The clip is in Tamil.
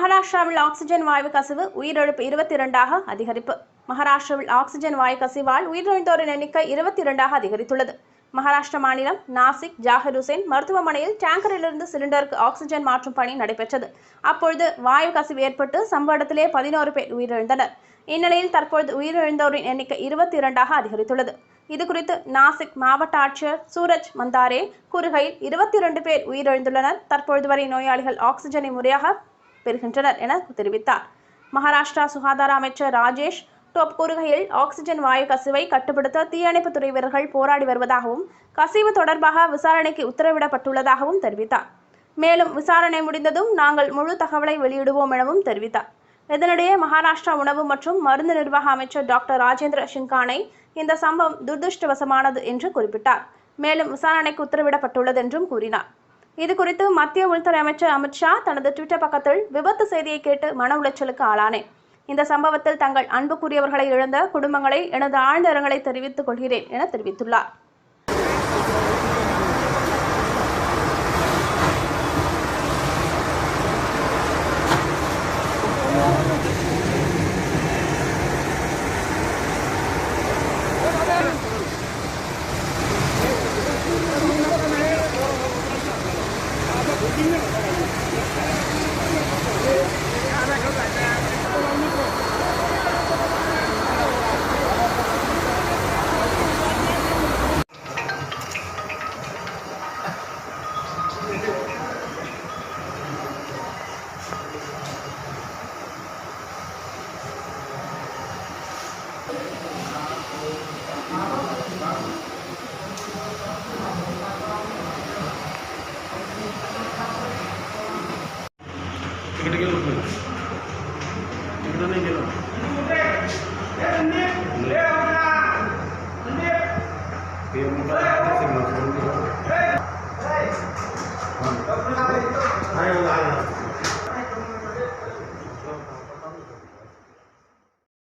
மகாராஷ்டிராவில் ஆக்சிஜன் வாயு கசிவு உயிரிழப்பு இருபத்தி இரண்டாக அதிகரிப்பு. மகாராஷ்டிராவில் ஆக்சிஜன் வாயு கசிவால் உயிரிழந்தோரின் எண்ணிக்கை இருபத்தி இரண்டாக அதிகரித்துள்ளது. மகாராஷ்டிர மாநிலம் நாசிக் ஜாகிர் ஹுசேன் மருத்துவமனையில் டேங்கரிலிருந்து சிலிண்டருக்கு ஆக்சிஜன் மாற்றும் பணி நடைபெற்றது. அப்பொழுது வாயு கசிவு ஏற்பட்டு சம்பவ இடத்திலே பதினோரு பேர் உயிரிழந்தனர். இந்நிலையில் தற்பொழுது உயிரிழந்தோரின் எண்ணிக்கை இருபத்தி இரண்டாக அதிகரித்துள்ளது. இதுகுறித்து நாசிக் மாவட்ட ஆட்சியர் சூரஜ் மந்தாரே கூறுகையில் இருபத்தி இரண்டு பேர் உயிரிழந்துள்ளனர். தற்பொழுது வரை நோயாளிகள் ஆக்சிஜனை முறையாக பெறுகின்றனர் என தெரிவித்தார். மகாராஷ்டிரா சுகாதார அமைச்சர் ராஜேஷ் டோப் கூறுகையில் ஆக்சிஜன் வாயு கசிவை கட்டுப்படுத்த தீயணைப்புத் துறை வீரர்கள் போராடி வருவதாகவும் கசிவு தொடர்பாக விசாரணைக்கு உத்தரவிடப்பட்டுள்ளதாகவும் தெரிவித்தார். மேலும் விசாரணை முடிந்ததும் நாங்கள் முழு தகவலை வெளியிடுவோம் எனவும் தெரிவித்தார். இதனிடையே மகாராஷ்டிரா உணவு மற்றும் மருந்து நிர்வாக அமைச்சர் டாக்டர் ராஜேந்திர சிங்கானை இந்த சம்பவம் துர்திருஷ்டவசமானது என்று குறிப்பிட்டார். மேலும் விசாரணைக்கு உத்தரவிடப்பட்டுள்ளது என்றும் கூறினார். இதுகுறித்து மத்திய உள்துறை அமைச்சர் அமித்ஷா தனது ட்விட்டர் பக்கத்தில் விபத்து செய்தியை கேட்டு மன உளைச்சலுக்கு ஆளானேன் இந்த சம்பவத்தில் தங்கள் அன்புக்குரியவர்களை இழந்த குடும்பங்களை எனது ஆழ்ந்த இரங்கலை தெரிவித்துக் கொள்கிறேன் என தெரிவித்துள்ளார். Thank you. तिकडे गेलो तिकडं नाही गेलो ते मोठा